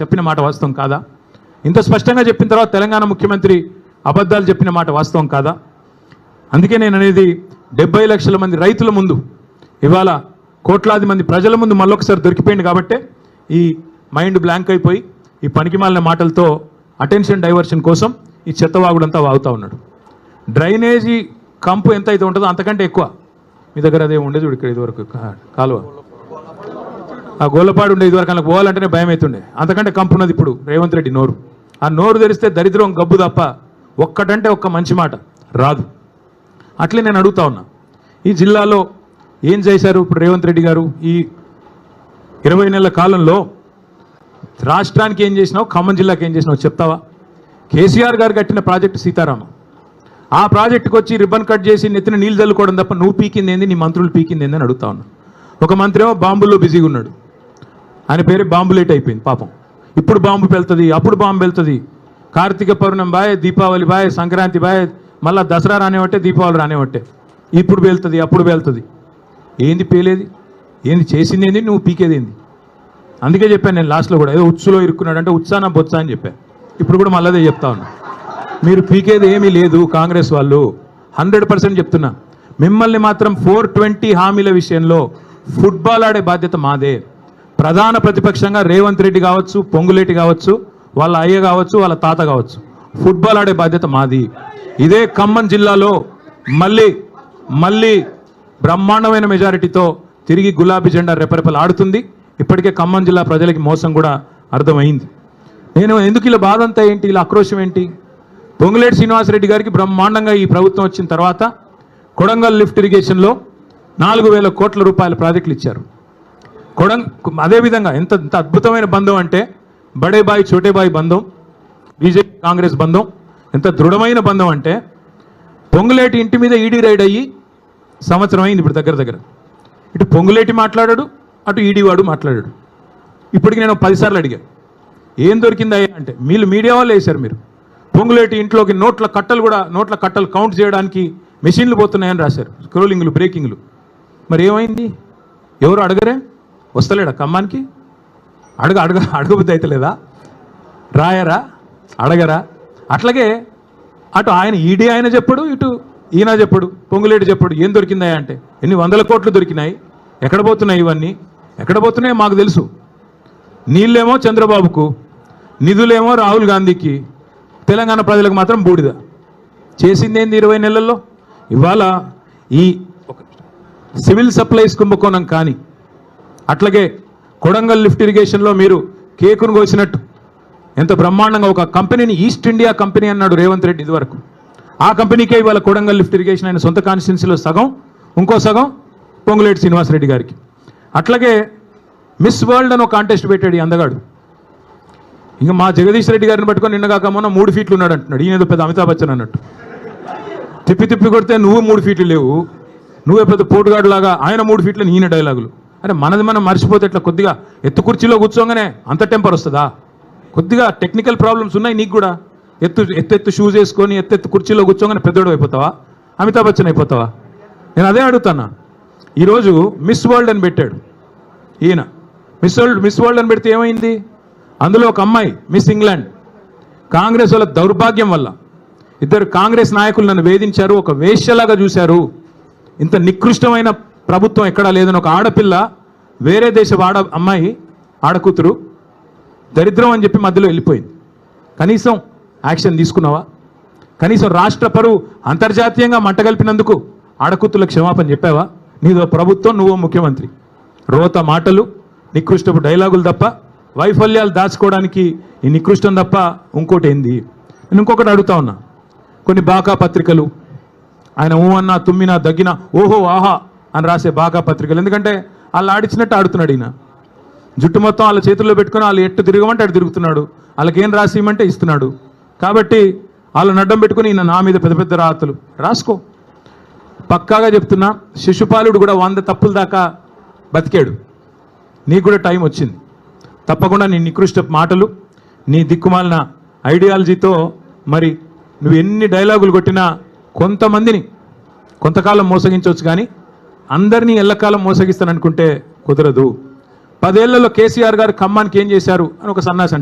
చెప్పిన మాట వాస్తవం కాదా? ఇంత స్పష్టంగా చెప్పిన తర్వాత తెలంగాణ ముఖ్యమంత్రి అబద్ధాలు చెప్పిన మాట వాస్తవం కాదా? అందుకే నేను అనేది డెబ్బై లక్షల మంది రైతుల ముందు ఇవాళ కోట్లాది మంది ప్రజల ముందు మళ్ళొకసారి దొరికిపోయింది కాబట్టే ఈ మైండ్ బ్లాంక్ అయిపోయి ఈ పనికిమాలిన మాటలతో అటెన్షన్ డైవర్షన్ కోసం ఈ చెత్తవాగుడంతా వాగుతూ ఉన్నాడు. డ్రైనేజీ కంపు ఎంత అయితే ఉంటుందో అంతకంటే ఎక్కువ. మీ దగ్గర అదే ఉండేది ఇక్కడ ఇదివరకు కాలువ. ఆ గోలపాడు ఉండే ఇదివరకు అలా పోవాలంటేనే భయం అవుతుండే అంతకంటే కంపున్నది ఇప్పుడు రేవంత్ రెడ్డి నోరు. ఆ నోరు తెరిస్తే దరిద్రం గబ్బు తప్ప ఒక్కటంటే ఒక్క మంచి మాట రాదు. అట్లే నేను అడుగుతా ఉన్నా. ఈ జిల్లాలో ఏం చేశారు ఇప్పుడు రేవంత్ రెడ్డి గారు? ఈ ఇరవై నెలల కాలంలో రాష్ట్రానికి ఏం చేసినావు? ఖమ్మం జిల్లాకి ఏం చేసినావు? చెప్తావా? కేసీఆర్ గారు కట్టిన ప్రాజెక్టు సీతారామ. ఆ ప్రాజెక్టుకు వచ్చి రిబ్బన్ కట్ చేసి నెత్తిన నీళ్ళు చల్లుకోవడం తప్ప నువ్వు పీకింది ఏంది నీ మంత్రులు పీకింది ఏంది అని అడుగుతా ఉన్నా. ఒక మంత్రి ఏమో బాంబుల్లో బిజీగా ఉన్నాడు ఆయన పేరు బాంబులేట్ అయిపోయింది పాపం. ఇప్పుడు బాంబు పెళ్తుంది అప్పుడు బాంబు వెళ్తుంది Karthika Pournami bye Deepavali bye Sankranti bye మళ్ళీ దసరా రానివట్టే దీపావళి రానివట్టే ఇప్పుడు వెళ్తుంది అప్పుడు వెళ్తుంది ఏంది పేలేది? ఏంది చేసింది ఏంది? నువ్వు పీకేది ఏంది? అందుకే చెప్పాను నేను లాస్ట్లో కూడా ఏదో ఉచ్చులో ఇరుక్కున్నాడు అంటే ఉత్సాన బొత్స అని చెప్పాను. ఇప్పుడు కూడా మళ్ళీ అదే చెప్తా ఉన్నా. మీరు పీకేది ఏమీ లేదు కాంగ్రెస్ వాళ్ళు. హండ్రెడ్ పర్సెంట్ చెప్తున్నా. మిమ్మల్ని మాత్రం ఫోర్ ట్వంటీ హామీల విషయంలో ఫుట్బాల్ ఆడే బాధ్యత మాదే. ప్రధాన ప్రతిపక్షంగా రేవంత్ రెడ్డి కావచ్చు పొంగులేటి కావచ్చు వాళ్ళ అయ్య కావచ్చు వాళ్ళ తాత కావచ్చు. ఫుట్బాల్ ఆడే బాధ్యత మాది. ఇదే ఖమ్మం జిల్లాలో మళ్ళీ మళ్ళీ బ్రహ్మాండమైన మెజారిటీతో తిరిగి గులాబీ జెండా రెపరెపలు ఆడుతుంది ఇప్పటికే ఖమ్మం జిల్లా ప్రజలకి మోసం కూడా అర్థమైంది. నేను ఎందుకు ఇలా బాధ అంతా ఏంటి ఇలా ఆక్రోశం ఏంటి? పొంగులేటి శ్రీనివాసరెడ్డి గారికి బ్రహ్మాండంగా ఈ ప్రభుత్వం వచ్చిన తర్వాత కొడంగల్ లిఫ్ట్ ఇరిగేషన్లో నాలుగు వేల కోట్ల రూపాయల ప్రాజెక్టులు ఇచ్చారు. కొడం అదేవిధంగా ఎంత ఎంత అద్భుతమైన బంధం అంటే బడే బాయ్ చోటే బాయ్ బంధం బీజేపీ కాంగ్రెస్ బంధం. ఎంత దృఢమైన బంధం అంటే పొంగులేటి ఇంటి మీద ఈడీ రైడ్ అయ్యి సంవత్సరం అయింది ఇప్పుడు దగ్గర దగ్గర. ఇటు పొంగులేటి మాట్లాడాడు అటు ఈడీ వాడు మాట్లాడాడు. ఇప్పటికి నేను పదిసార్లు అడిగాను ఏం దొరికిందా అంటే మీరు మీడియా వాళ్ళు వేశారు మీరు. పొంగులేటి ఇంట్లోకి నోట్ల కట్టలు కూడా నోట్ల కట్టలు కౌంట్ చేయడానికి మెషిన్లు పోతున్నాయని రాశారు. స్క్రోలింగ్లు బ్రేకింగ్లు. మరి ఏమైంది? ఎవరు అడగరే? వస్తలేడా ఖమ్మానికి? అడగ అడగ అడగబుద్ధి అయితే లేదా? రాయరా? అడగరా? అట్లాగే అటు ఆయన ఈడీ ఆయన చెప్పడు ఇటు ఈయన చెప్పడు పొంగులేడు చెప్పడు ఏం దొరికిందా అంటే? ఎన్ని వందల కోట్లు దొరికినాయి? ఎక్కడ పోతున్నాయి ఇవన్నీ? ఎక్కడ పోతున్నాయో మాకు తెలుసు. నీళ్ళేమో చంద్రబాబుకు నిధులేమో రాహుల్ గాంధీకి తెలంగాణ ప్రజలకు మాత్రం బూడిద. చేసింది ఏంది ఇరవై నెలల్లో? ఇవాళ ఈ సివిల్ సప్లైస్ కుంభకోణం కానీ అట్లాగే కొడంగల్ లిఫ్ట్ ఇరిగేషన్లో మీరు కేకును కోసినట్టు. ఎంత బ్రహ్మాండంగా ఒక కంపెనీని ఈస్ట్ ఇండియా కంపెనీ అన్నాడు రేవంత్ రెడ్డి ఇదివరకు. ఆ కంపెనీకే ఇవాళ కొడంగల్ లిఫ్ట్ ఇరిగేషన్ ఆయన సొంత కాన్స్టిట్యున్సీలో సగం ఇంకో సగం పొంగులేటి శ్రీనివాసరెడ్డి గారికి. అట్లాగే మిస్ వరల్డ్ అని ఒక కాంటెస్ట్ పెట్టాడు ఈ అందగాడు. ఇంకా మా జగదీష్ రెడ్డి గారిని పట్టుకొని నిన్నగాక మొన్న మూడు ఫీట్లు ఉన్నాడు అంటున్నాడు. ఈయన పెద్ద అమితాబ్ బచ్చన్ అన్నట్టు. తిప్పి తిప్పి కొడితే నువ్వు మూడు ఫీట్లు లేవు. నువ్వే పెద్ద పోటుగాడు లాగా ఆయన మూడు ఫీట్లు ఈయన డైలాగులు. అరే మనది మనం మర్చిపోతే ఇట్లా కొద్దిగా ఎత్తు కుర్చీలో కూర్చోగానే అంత టెంపర్ వస్తుందా? కొద్దిగా టెక్నికల్ ప్రాబ్లమ్స్ ఉన్నాయి నీకు కూడా. ఎత్తు ఎత్తు ఎత్తు షూస్ వేసుకొని ఎత్తు ఎత్తు కుర్చీలో కూర్చోగానే పెద్దోడు అయిపోతావా? అమితాబ్ బచ్చన్ అయిపోతావా? నేను అదే అడుగుతాను ఈరోజు మిస్ వరల్డ్ అని పెట్టాడు. ఈయన. మిస్ వరల్డ్ మిస్ వరల్డ్ అని పెడితే ఏమైంది? అందులో ఒక అమ్మాయి మిస్ ఇంగ్లాండ్ కాంగ్రెస్ వాళ్ళ దౌర్భాగ్యం వల్ల. ఇద్దరు కాంగ్రెస్ నాయకులు నన్ను వేధించారు ఒక వేష్యలాగా చూశారు. ఇంత నికృష్టమైన ప్రభుత్వం ఎక్కడా లేదని ఒక ఆడపిల్ల వేరే దేశ ఆడ అమ్మాయి ఆడకూతురు దరిద్రం అని చెప్పి మధ్యలో వెళ్ళిపోయింది. కనీసం యాక్షన్ తీసుకున్నావా? కనీసం రాష్ట్ర పరువు అంతర్జాతీయంగా మంటగలిపినందుకు ఆడకూతులకు క్షమాపణ చెప్పావా? నీదో ప్రభుత్వం నువ్వో ముఖ్యమంత్రి. రోత మాటలు నికృష్టపు డైలాగులు తప్ప వైఫల్యాలు దాచుకోవడానికి ఈ నికృష్టం తప్ప ఇంకోటి ఏంది? నేను ఇంకొకటి అడుగుతా ఉన్నా. కొన్ని బాకా పత్రికలు ఆయన ఊ అన్నా తుమ్మినా దగ్గినా ఓహో ఆహా అని రాసే బాగా పత్రికలు. ఎందుకంటే వాళ్ళు ఆడిచినట్టు ఆడుతున్నాడు ఈయన. జుట్టు మొత్తం వాళ్ళ చేతుల్లో పెట్టుకొని వాళ్ళు ఎట్టు తిరగమంటే అటు తిరుగుతున్నాడు. వాళ్ళకి ఏం రాసి ఇవ్వమంటే ఇస్తున్నాడు. కాబట్టి వాళ్ళని అడ్డం పెట్టుకుని ఈయన నా మీద పెద్ద పెద్ద రాతలు. రాసుకో. పక్కాగా చెప్తున్నా శిశుపాలుడు కూడా వంద తప్పుల దాకా బతికాడు. నీకు కూడా టైం వచ్చింది. తప్పకుండా నీ నికృష్ట మాటలు నీ దిక్కుమాలిన ఐడియాలజీతో మరి నువ్వు ఎన్ని డైలాగులు కొట్టినా కొంతమందిని కొంతకాలం మోసగించవచ్చు కానీ అందరినీ ఎల్లకాలం మోసగిస్తాననుకుంటే కుదరదు. పదేళ్ళలో కేసీఆర్ గారు ఖమ్మానికి ఏం చేశారు అని ఒక సన్నాసి